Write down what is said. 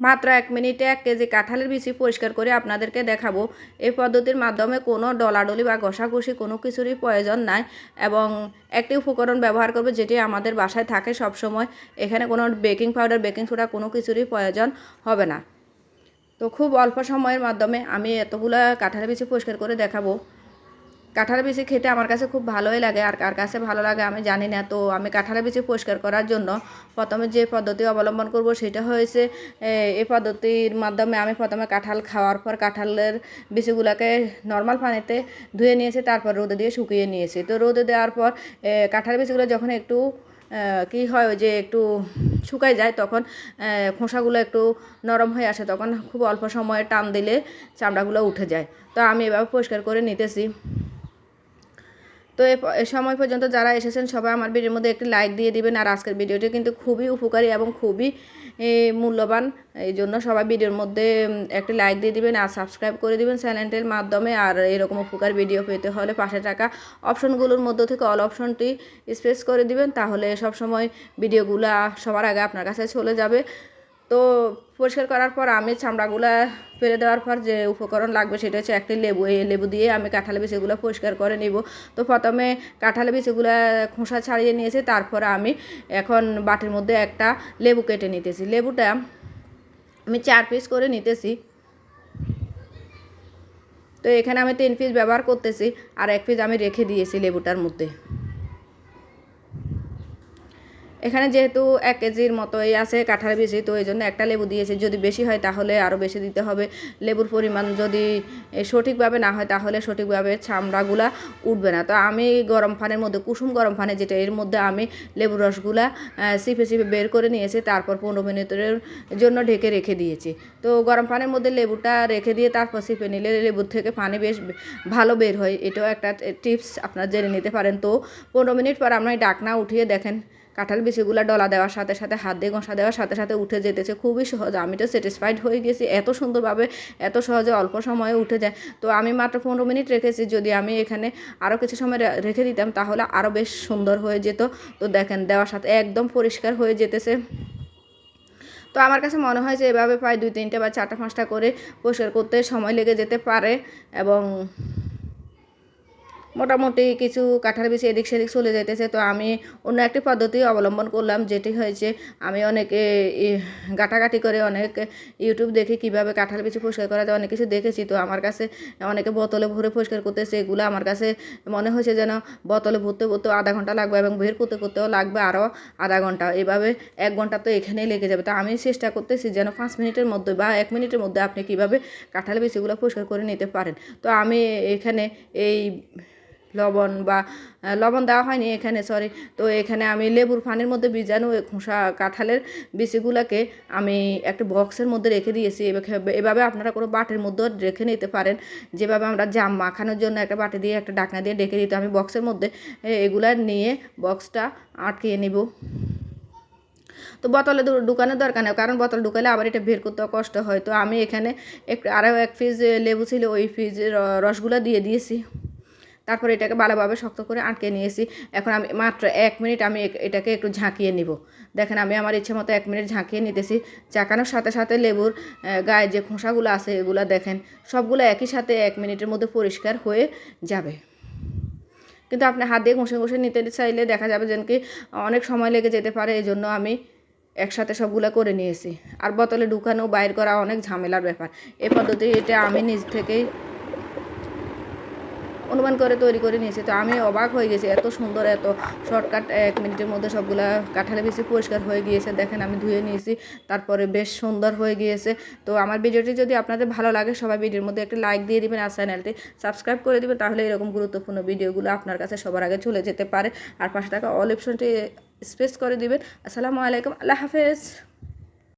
মাত্র এক মিনিটে এক কেজি কাঁঠালের বিচি পরিষ্কার করে আপনাদেরকে দেখাবো। এই পদ্ধতির মাধ্যমে কোনো ডলাডলি বা ঘষাঘষি কোনো কিছুরই প্রয়োজন নাই এবং একটি উপকরণ ব্যবহার করবে যেটি আমাদের বাসায় থাকে সব সময় এখানে কোনো বেকিং পাউডার, বেকিং সোডা কোনো কিছুরই প্রয়োজন হবে না। তো খুব অল্প সময়ের মাধ্যমে আমি এতগুলো কাঁঠালের বিচি পরিষ্কার করে দেখাবো। কাঁঠালের বিচি খেতে আমার কাছে খুব ভালোই লাগে আর কার কাছে ভালো লাগে আমি জানি না। তো আমি কাঁঠালের বিচি পরিষ্কার করার জন্য প্রথমে যে পদ্ধতি অবলম্বন করব সেটা হয়েছে এই পদ্ধতির মাধ্যমে আমি প্রথমে কাঁঠাল খাওয়ার পর কাঁঠালের বিচিগুলোকে নর্মাল পানিতে ধুয়ে নিয়েছি তারপর রোদে দিয়ে শুকিয়ে নিয়েছি। তো রোদে দেওয়ার পর এ, কাঁঠালের বিচিগুলো যখন একটু কি হয় যে একটু শুকায় যায় তখন খোসাগুলো একটু নরম হয়ে আসে তখন খুব অল্প সময়ে টান দিলে চামড়াগুলো উঠে যায়। তো আমি এভাবে পরিষ্কার করে নিতেছি। তো এ সময় পর্যন্ত যারা এসেছেন সবাই আমার ভিডিওর মধ্যে একটি লাইক দিয়ে দিবেন। আর আজকের ভিডিওটি কিন্তু খুবই উপকারী এবং খুবই মূল্যবান। এই জন্য সবাই ভিডিওর মধ্যে একটি লাইক দিয়ে দিবেন আর সাবস্ক্রাইব করে দিবেন চ্যানেলটির মাধ্যমে। আর এরকম উপকার ভিডিও পেতে হলে পাশে থাকা অপশনগুলোর মধ্য থেকে অল অপশনটি স্পেস করে দিবেন। তাহলে সব সময় ভিডিওগুলো সবার আগে আপনার কাছে চলে যাবে। তো পরিষ্কার করার পর আমি চামড়াগুলো ফেলে দেওয়ার পর যে উপকরণ লাগবে সেটা হচ্ছে একটি লেবু, এই লেবু দিয়ে আমি কাঁঠালে বিচিগুলো পরিষ্কার করে নিব। তো প্রথমে কাঁঠালে বিচিগুলো খোসা ছাড়িয়ে নিয়েছি, তারপরে আমি এখন বাটির মধ্যে একটা লেবু কেটে নিতেছি। লেবুটা আমি চার পিস করে নিতেছি। তো এখানে আমি তিন পিস ব্যবহার করতেছি, আর এক পিস আমি রেখে দিয়েছি লেবুটার মধ্যে। এখানে যেহেতু এক কেজির মতোই আছে কাঁঠাল বেশি তো এই জন্য একটা লেবু দিয়েছি। যদি বেশি হয় তাহলে আরও বেশি দিতে হবে। লেবুর পরিমাণ যদি সঠিকভাবে না হয় তাহলে সঠিকভাবে চামড়াগুলা উঠবে না। তো আমি গরম পানির মধ্যে, কুসুম গরম পানি যেটা, এর মধ্যে আমি লেবু রসগুলা চিপে চিপে বের করে নিয়েছি। তারপর পনেরো মিনিটের জন্য ঢেকে রেখে দিয়েছি। তো গরম পানির মধ্যে লেবুটা রেখে দিয়ে তারপর চিপে নিলে লেবুর থেকে পানি বেশ ভালো বের হয়। এটাও একটা টিপস, আপনারা জেনে নিতে পারেন। তো পনেরো মিনিট পর আমরা ডাকনা উঠিয়ে দেখেন কাঁঠাল বিচিগুলো ডলা দেওয়ার সাথে সাথে, হাত দিয়ে ঘষা দেওয়ার সাথে সাথে উঠে যেতেছে। খুবই সহজ। আমি তো স্যাটিসফাইড হয়ে গেছি। এত সুন্দরভাবে, এত সহজে অল্প সময়ে উঠে যায়। তো আমি মাত্র পনেরো মিনিট রেখেছি। যদি আমি এখানে আরও কিছু সময় রেখে দিতাম, তাহলে আরও বেশ সুন্দর হয়ে যেত। তো দেখেন, দেওয়ার সাথে একদম পরিষ্কার হয়ে যেতেছে। তো আমার কাছে মনে হয় যে এভাবে প্রায় দুই তিনটে বা চারটা, পাঁচটা করে পরিষ্কার করতে সময় লেগে যেতে পারে। এবং মোটামুটি কিছু কাঁঠাল বেশি এদিক সেদিক চলে যাইতেছে। তো আমি অন্য একটি পদ্ধতি অবলম্বন করলাম, যেটি হয়েছে আমি অনেকে ঘাটাঘাটি করে অনেক ইউটিউব দেখে কীভাবে কাঁঠাল বেশি পরিষ্কার করা যায়, অনেক কিছু দেখেছি। তো আমার কাছে অনেকে বোতলে ভরে পরিষ্কার করতেছে, এগুলো আমার কাছে মনে হয়েছে যেন বোতলে ভরতে ভরতে আধা ঘণ্টা লাগবে এবং বের করতে করতেও লাগবে আরও আধা ঘণ্টা। এভাবে এক ঘণ্টা তো এখানেই লেগে যাবে। তো আমি চেষ্টা করতেছি যেন পাঁচ মিনিটের মধ্যে বা এক মিনিটের মধ্যে আপনি কীভাবে কাঁঠাল বেশিগুলো পরিষ্কার করে নিতে পারেন। তো আমি এখানে এই লবণ বা লবণ দেওয়া হয়নি এখানে সরি তো এখানে আমি লেবুর পানির মধ্যে বীজাণু খোসা কাঁঠালের বিচিগুলোকে আমি একটা বক্সের মধ্যে রেখে দিয়েছি। এভাবে- আপনারা কোনো বাটির মধ্যেও রেখে নিতে পারেন। যেভাবে আমরা জাম মাখানোর জন্য একটা বাটি দিয়ে, একটা ডাকনা দিয়ে ডেকে দিতে আমি বক্সের মধ্যে এগুলা নিয়ে বক্সটা আটকিয়ে নিব। তো বোতলে ঢুকানোর দরকার নেই, কারণ বোতল ঢুকালে আবার এটা বের করতে কষ্ট হয়। তো আমি এখানে এক আরও এক ফ্রিজ লেবু ছিল, ওই ফ্রিজের রসগুলো দিয়ে দিয়েছি। তারপর এটাকে ভালোভাবে শক্ত করে আটকে নিয়েছি। এখন আমি মাত্র এক মিনিট আমি এটাকে একটু ঝাঁকিয়ে নিব। দেখেন আমি আমার ইচ্ছে মতো এক মিনিট ঝাঁকিয়ে নিতেছি। চাকানোর সাথে সাথে লেবুর গায়ে যে খোসাগুলো আছে এগুলো দেখেন, সবগুলো একই সাথে এক মিনিটের মধ্যে পরিষ্কার হয়ে যাবে। কিন্তু আপনি হাত দিয়ে ঘষে ঘষে নিতে চাইলে দেখা যাবে যেন কি অনেক সময় লেগে যেতে পারে এই জন্য আমি একসাথে সবগুলো করে নিয়েছি। আর বোতলে ঢুকানো, বাইর করা অনেক ঝামেলার ব্যাপার। এই পদ্ধতি এটা আমি নিজ থেকেই অনুমান করে, তৈরি করে নিয়েছে। তো আমি অবাক হয়ে গেছি, এত সুন্দর, এত শর্টকাট, এক মিনিটের মধ্যে সবগুলা কাঁঠালে বেশি পরিষ্কার হয়ে গিয়েছে। দেখেন, আমি ধুয়ে নিয়েছি, তারপরে বেশ সুন্দর হয়ে গিয়েছে। তো আমার ভিডিওটি যদি আপনাদের ভালো লাগে, সবাই ভিডিওর মধ্যে একটা লাইক দিয়ে দিবেন আর চ্যানেলটি সাবস্ক্রাইব করে দিবেন, তাহলে এরকম গুরুত্বপূর্ণ ভিডিওগুলো আপনার কাছে সবার আগে চলে যেতে পারে। আর পাশে থাকা অল অপশনটি স্পেস করে দিবেন। আসসালামু আলাইকুম, আল্লাহ হাফেজ।